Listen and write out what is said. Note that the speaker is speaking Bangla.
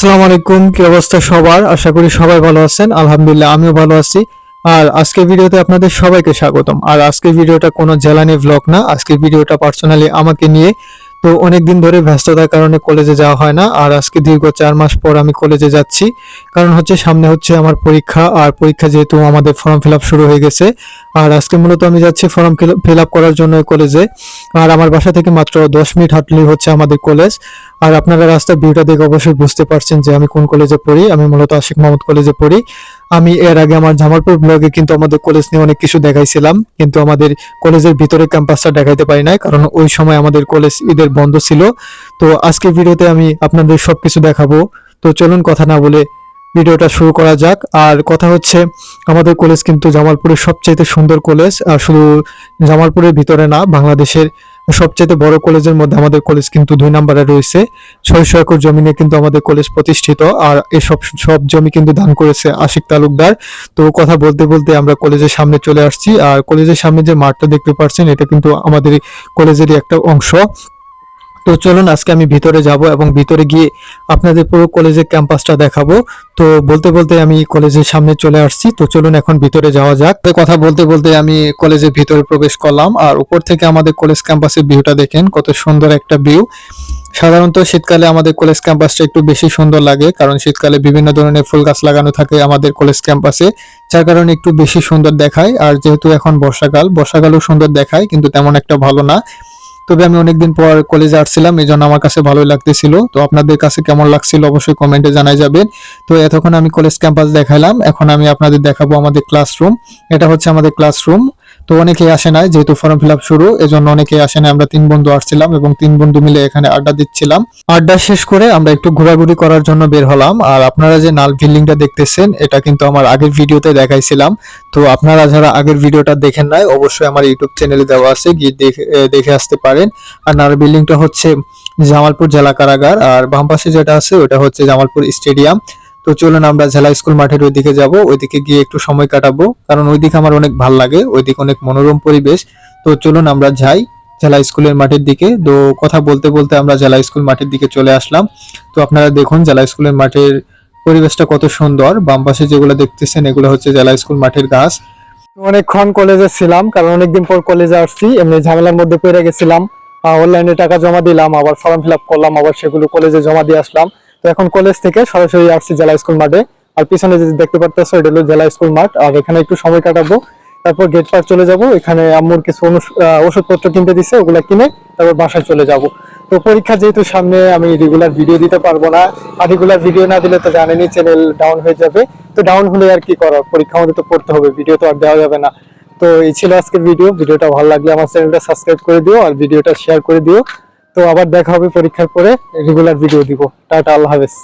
আসসালামু আলাইকুম, কি অবস্থা সবার? আশা করি সবাই ভালো আছেন। আলহামদুলিল্লাহ, আমিও ভালো আছি। আর আজকের ভিডিওতে আপনাদের সবাইকে স্বাগতম। আর আজকের ভিডিওটা কোনো জ্বালানি ভ্লগ না, আজকের ভিডিওটা পার্সোনালি আমাকে নিয়ে। তো অনেক দিন ধরে ব্যস্ততার কারণে কলেজে যাওয়া হয় না, আর আজকে দীর্ঘ চার মাস পর আমি কলেজে যাচ্ছি। কারণ হচ্ছে সামনে হচ্ছে আমার পরীক্ষা, আর পরীক্ষা যেহেতু আমাদের ফর্ম ফিল শুরু হয়ে গেছে। আর আজকে মূলত আমি যাচ্ছি ফর্ম ফিল করার জন্য কলেজে আর আমার বাসা থেকে মাত্র দশ মিনিট হাঁটলেই হচ্ছে আমাদের কলেজ আর আপনারা রাস্তার ভিউটা দেখে অবশ্যই বুঝতে পারছেন যে আমি কোন কলেজে পড়ি। আমি মূলত আশিক মাহমুদ কলেজে পড়ি। আমি এর আগে আমার জামালপুর ব্লগে কিন্তু আমাদের কলেজ নিয়ে অনেক কিছু দেখাইছিলাম, কিন্তু আমাদের কলেজের ভিতরে ক্যাম্পাসটা দেখাইতে পারি নাই, কারণ ওই সময় আমাদের কলেজ ঈদের বন্ধ ছিল। তো আজকে ভিডিওতে আমি আপনাদের সবকিছু দেখাবো। তো চলুন কথা না বলে ভিডিওটা শুরু করা যাক। আর কথা হচ্ছে, আমাদের কলেজ কিন্তু জামালপুরের সবচাইতে সুন্দর কলেজ আর শুধু জামালপুরের ভিতরে না, বাংলাদেশের সবচেয়ে বড় কলেজের মধ্যে আমাদের কলেজ কিন্তু দুই নম্বরে রয়েছে। ছয়শো একর জমিনে কিন্তু আমাদের কলেজ প্রতিষ্ঠিত আর এসব সব জমি কিন্তু দান করেছে আশিক তালুকদার। তো কথা বলতে বলতে আমরা কলেজের সামনে চলে আসছি আর কলেজের সামনে যে মাঠটা দেখতে পাচ্ছেন এটা কিন্তু আমাদের কলেজেরই একটা অংশ। তো চলুন, আজকে আমি ভিতরে যাব এবং ভিতরে গিয়ে আপনাদের পুরো কলেজের ক্যাম্পাসটা দেখাবো। তো বলতে বলতে আমি কলেজের সামনে চলে আসছি। তো চলুন এখন ভিতরে যাওয়া যাক। কথা বলতে বলতে আমি কলেজের ভিতরে প্রবেশ করলাম। আর উপর থেকে আমাদের কলেজ ক্যাম্পাসের ভিউটা দেখেন, কত সুন্দর একটা ভিউ সাধারণত শীতকালে আমাদের কলেজ ক্যাম্পাসটা একটু বেশি সুন্দর লাগে, কারণ শীতকালে বিভিন্ন ধরনের ফুল গাছ লাগানো থাকে আমাদের কলেজ ক্যাম্পাসে যার কারণে একটু বেশি সুন্দর দেখায়। আর যেহেতু এখন বর্ষাকাল, বর্ষাকালও সুন্দর দেখায়, কিন্তু তেমন একটা ভালো না। তবে আমি অনেকদিন পর কলেজে আসছিলাম এই জন্য আমার কাছে ভালোই লাগতেছিল। তো আপনাদের কাছে কেমন লাগছিল অবশ্যই কমেন্টে জানাই যাবেন। তো এতক্ষণ আমি কলেজ ক্যাম্পাস দেখাইলাম এখন আমি আপনাদের দেখাবো আমাদের ক্লাসরুম এটা হচ্ছে আমাদের ক্লাসরুম তো অনেকেই আসে নাই, যেহেতু ফর্ম ফিল আপ শুরু, এজন্য অনেকেই আসে নাই। আমরা তিন বন্ধু আসছিলাম এবং তিন বন্ধু মিলে এখানে আড্ডা দিচ্ছিলাম। আড্ডা শেষ করে আমরা একটু ঘোরাঘুরি করার জন্য বের হলাম। আর আপনারা যে নাল বিল্ডিংটা দেখতেছেন, এটা কিন্তু আমার আগের ভিডিওতে দেখাইছিলাম। তো আপনারা যারা আগের ভিডিওটা দেখেন নাই, অবশ্যই আমার ইউটিউব চ্যানেলে দেওয়া আছে, গিয়ে দেখে আসতে পারেন। আর নাল বিল্ডিংটা হচ্ছে জামালপুর জেলা কারাগার। আর বাম পাশে যেটা আছে, ওটা হচ্ছে জামালপুর স্টেডিয়াম। তো চলুন আমরা জেলা স্কুল মাঠের ওইদিকে যাব, ওইদিকে গিয়ে একটু সময় কাটাবো, কারণ ওইদিকে আমার অনেক ভালো লাগে, ওইদিকে অনেক মনোরম পরিবেশ। তো চলুন আমরা যাই জেলা স্কুলের মাঠের দিকে। তো কথা বলতে বলতে আমরা জেলা স্কুল মাঠের দিকে চলে আসলাম। তো আপনারা দেখুন জেলা স্কুলের মাঠের পরিবেশটা কত সুন্দর, বাম পাশে যেগুলো দেখতেছেন এগুলো হচ্ছে জেলা স্কুল মাঠের গাছ। অনেকক্ষণ কলেজে ছিলাম, কারণ অনেকদিন পর কলেজে আসছি, এমনি ঝামেলার মধ্যে পড়ে গেছিলাম। অনলাইনে টাকা জমা দিলাম, আবার ফর্ম ফিল করলাম, আবার সেগুলো কলেজে জমা দিয়ে আসলাম। তো এখন কলেজ থেকে সরাসরি আসছি জেলা স্কুল মাঠে আর পিছনে যে দেখতে পারতেছো, এটা হলো জেলা স্কুল মাঠ আর এখানে একটু সময় কাটাবো। তারপর গেট পার চলে যাব। এখানে আম্মুর কিছু ওষুধপত্র কিনতে দিছে, ওগুলা কিনে তারপর বাসায় চলে যাব। তো পরীক্ষা যেহেতু সামনে, আমি রেগুলার ভিডিও দিতে পারব না। আর রেগুলার ভিডিও না দিলে তো জানেনই চ্যানেল ডাউন হয়ে যাবে। তো ডাউন হলে আর কি করার? পরীক্ষা আমাদের তো পড়তে হবে ভিডিও তো আর দেওয়া যাবে না। তো এই ছিল আজকের ভিডিও ভিডিওটা ভালো লাগলে আমার চ্যানেলটা সাবস্ক্রাইব করে দিও, আর ভিডিওটা শেয়ার করে দিও। তো আবার দেখা হবে পরীক্ষার পরে রেগুলার ভিডিও দিব। টাটা আল্লাহ হাফেজ।